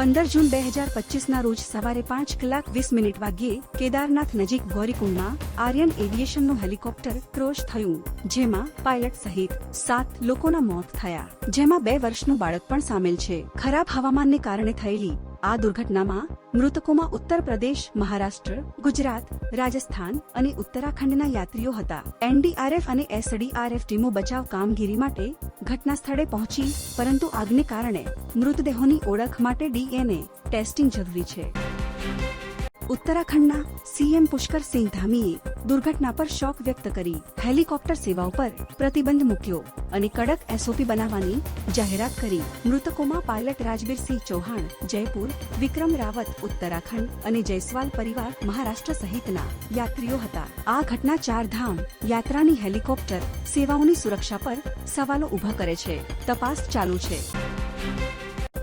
પંદર જૂન બે હજાર પચીસના રોજ સવારે પાંચ કલાક વીસ મિનિટ વાગ્યે કેદારનાથ નજીક ગૌરીકુંડમાં આર્યન એવિએશનનું હેલિકોપ્ટર ક્રોશ થયું, જેમાં પાયલટ સહિત સાત લોકોના મોત થયા. જેમાં બે વર્ષનું બાળક પણ સામેલ છે. ખરાબ હવામાનને કારણે થયેલી આ દુર્ઘટનામાં મૃતકોમાં ઉત્તર પ્રદેશ, મહારાષ્ટ્ર, ગુજરાત, રાજસ્થાન અને ઉત્તરાખંડના યાત્રીઓ હતા. એનડીઆરએફ અને એસડીઆરએફ ટીમો બચાવ કામગીરી માટે ઘટના સ્થળે પહોંચી, પરંતુ આગને કારણે મૃતદેહોની ઓળખ માટે ડીએનએ ટેસ્ટિંગ જરૂરી છે. ઉત્તરાખંડના સીએમ પુષ્કર સિંહ ધામીએ દુર્ઘટના પર શોક વ્યક્ત કરી. હેલિકોપ્ટર સેવાઓ પર પ્રતિબંધ મૂક્યો અને કડક એસઓપી બનાવવાની જાહેરાત કરી. મૃતકોમાં પાયલટ રાજબીરસિંહ ચૌહાણ, જયપુર, વિક્રમ રાવત, ઉત્તરાખંડ અને જયસ્વાલ પરિવાર મહારાષ્ટ્ર સહિતના યાત્રીઓ હતા. આ ઘટના ચારધામ યાત્રાની હેલિકોપ્ટર સેવાઓની સુરક્ષા પર સવાલો ઊભા કરે છે. તપાસ ચાલુ છે.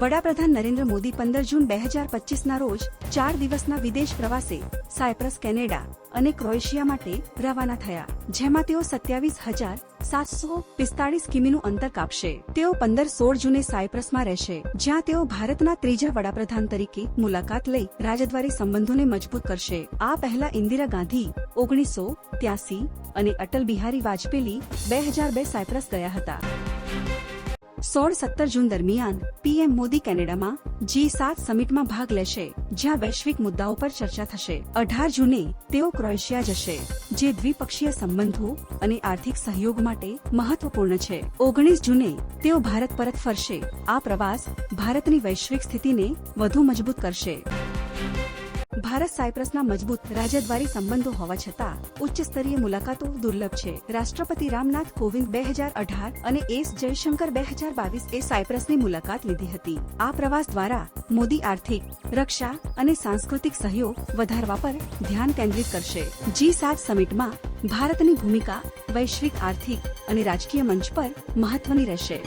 વડાપ્રધાન નરેન્દ્ર મોદી પંદર જૂન બે હજાર પચીસના રોજ ચાર દિવસના વિદેશ પ્રવાસે સાયપ્રસ, કેનેડા અને ક્રોએશિયા માટે રવાના થયા, જેમાં તેઓ સત્યાવીસ હજાર સાતસો પિસ્તાળીસ કિમીનું અંતર કાપશે. તેઓ પંદર સોળ જૂને સાયપ્રસમાં રહેશે, જ્યાં તેઓ ભારતના ત્રીજા વડાપ્રધાન તરીકે મુલાકાત લઈ રાજદ્વારી સંબંધોને મજબૂત કરશે. આ પહેલા ઇન્દિરા ગાંધી ઓગણીસો ત્યાસી અને અટલ બિહારી વાજપેયી બે હજાર બે સાયપ્રસ ગયા હતા. સોળ સત્તર જૂન દરમિયાન પીએમ મોદી કેનેડામાં જી સાત સમિટમાં ભાગ લેશે, જ્યાં વૈશ્વિક મુદ્દાઓ પર ચર્ચા થશે. અઢાર જૂને તેઓ ક્રોએશિયા જશે, જે દ્વિપક્ષીય સંબંધો અને આર્થિક સહયોગ માટે મહત્વપૂર્ણ છે. ઓગણીસ જૂને તેઓ ભારત પરત ફરશે. આ પ્રવાસ ભારતની વૈશ્વિક સ્થિતિને વધુ મજબૂત કરશે. ભારત સાયપ્રસના મજબૂત રાજદ્વારી સંબંધો હોવા છતાં, ઉચ્ચ સ્તરીય મુલાકાતો દુર્લભ છે. રાષ્ટ્રપતિ રામનાથ કોવિંદ બે હજાર અઢાર અને એસ જયશંકર બે હજાર બાવીસ એ સાયપ્રસની મુલાકાત લીધી હતી. આ પ્રવાસ દ્વારા મોદી આર્થિક, રક્ષા અને સાંસ્કૃતિક સહયોગ વધારવા પર ધ્યાન કેન્દ્રિત કરશે. જી સાત સમિટમાં ભારતની ભૂમિકા વૈશ્વિક આર્થિક અને રાજકીય મંચ પર મહત્વની રહેશે.